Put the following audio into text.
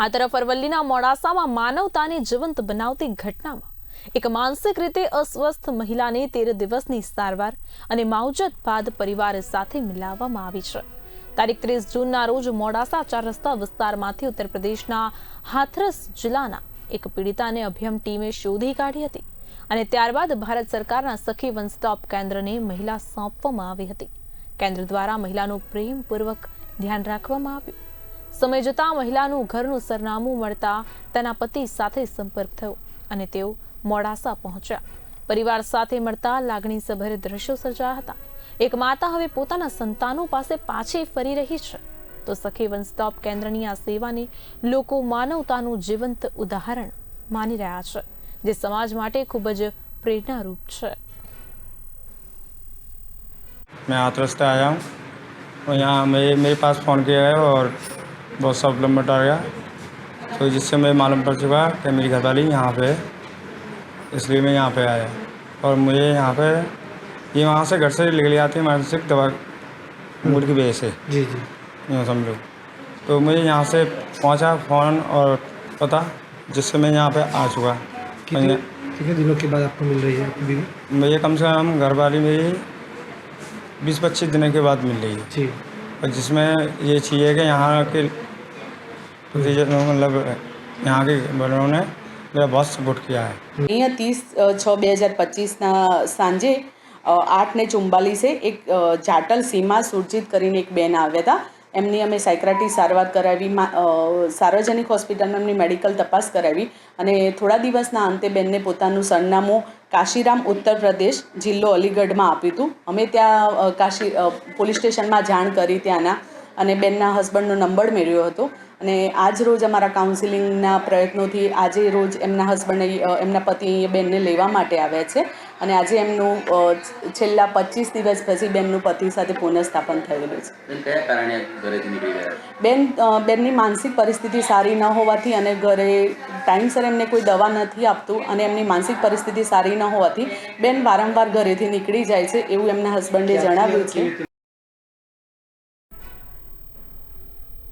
આ તરફ અરવલ્લીના મોડાસામાં માનવતાને જીવંત બનાવતી ઘટનામાં એક માનસિક રીતે અસ્વસ્થ મહિલાને તેર દિવસની સારવાર અને માવજત બાદ પરિવાર સાથે મિલાવવામાં આવી છે. તારીખ ત્રીસ જૂનના રોજ મોડાસા ચાર રસ્તા વિસ્તારમાંથી ઉત્તર પ્રદેશના હાથરસ જિલ્લાના એક પીડિતાને અભિયમ ટીમે શોધી કાઢી હતી અને ત્યારબાદ ભારત સરકારના સખી વન સ્ટોપ કેન્દ્રને મહિલા સોંપવામાં આવી હતી. કેન્દ્ર દ્વારા મહિલાનું પ્રેમપૂર્વક ધ્યાન રાખવામાં આવ્યું. સમય જતાં મહિલાનું ઘરનું સરનામું મળતા તેના પતિ સાથે સંપર્ક થયો અને તેઓ મોડાસા પહોંચ્યા પરિવાર સાથે મળતા લાગણીસભર દ્રશ્યો સર્જાયા હતા એક માતા હવે પોતાના સંતાનો પાસે પાછી ફરી રહી છે તો સખી વન સ્ટોપ કેન્દ્રની આ સેવાને લોકો માનવતાનું જીવંત ઉદાહરણ માની રહ્યા છે જે સમાજ માટે ખૂબ જ પ્રેરણારૂપ છે मैं हाथरस से आया हूँ और यहाँ मेरे मेरे पास फ़ोन किया है और बहुत सा प्रॉब्लम बता गया। तो जिससे मुझे मालूम पड़ चुका कि मेरी घरवाली यहाँ पे इसलिए मैं यहाँ पे आया। और मुझे यहाँ पे ये वहाँ से घर से निकल आती है मानसिक दवा मूड की वजह से। जी जी। यूँ समझो। तो मुझे यहाँ से पहुँचा फ़ोन और पता जिससे मैं यहाँ पे आ चुका। कितने कितने दिनों के बाद आपको मिल रही है आपकी बीवी मुझे कम से कम घरवाली मेरी बीस पच्चीस दिनों के बाद मिल रही है। जी। जिसमें ये चाहिए कि यहाँ के प्रतिजन मतलब यहाँ के बड़ों ने मेरा बहुत सपोर्ट किया है અહીંયા ત્રીસ છ બે હજાર પચીસના સાંજે અ, આઠ ને ચુમ્બાલીસે એક અ, જાટલ સીમા સુરજીત કરીને એક બેન આવ્યા હતા એમની અમે સાયક્રાટી સારવાર કરાવી સાર્વજનિક હોસ્પિટલમાં એમની મેડિકલ તપાસ કરાવી અને થોડા દિવસના અંતે બેનને પોતાનું સરનામું કાશીરામ ઉત્તર પ્રદેશ જિલ્લો અલીગઢમાં આપ્યું હતું. અમે ત્યાં કાશી પોલીસ સ્ટેશનમાં જાણ કરી ત્યાંના અને બેનના હસબન્ડનો નંબર મેળવ્યો હતો. અને આજ રોજ અમારા કાઉન્સિલિંગના પ્રયત્નોથી આજે રોજ એમના હસબન્ડ એમના પતિ બેનને લેવા માટે આવ્યા છે. અને આજે એમનું છેલ્લા પચીસ દિવસ પછી બેનનું પતિ સાથે પુનઃસ્થાપન થયેલું છે. બેન બેનની માનસિક પરિસ્થિતિ સારી ન હોવાથી અને ઘરે ટાઈમસર એમને કોઈ દવા નથી આપતું અને એમની માનસિક પરિસ્થિતિ સારી ન હોવાથી બેન વારંવાર ઘરેથી નીકળી જાય છે એવું એમના હસબન્ડે જણાવ્યું છે.